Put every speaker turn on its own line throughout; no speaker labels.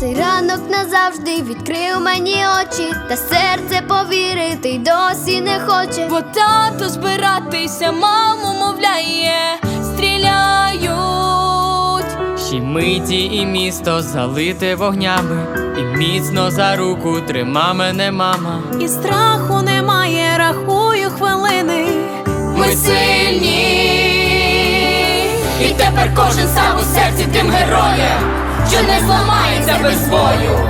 Цей ранок назавжди відкрив мені очі, та серце повірити досі не хоче.
Бо тато збиратися, маму мовляє, стріляють.
Ще миті і місто залите вогнями, і міцно за руку трима мене, мама.
І страху немає, рахую хвилини. Ми сильні, і тепер кожен сам у серці тим героєм що не зламається без бою.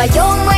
своем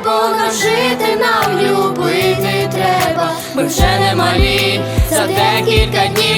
небо нам жити, нам любити треба. Ми вже не малі за декілька днів.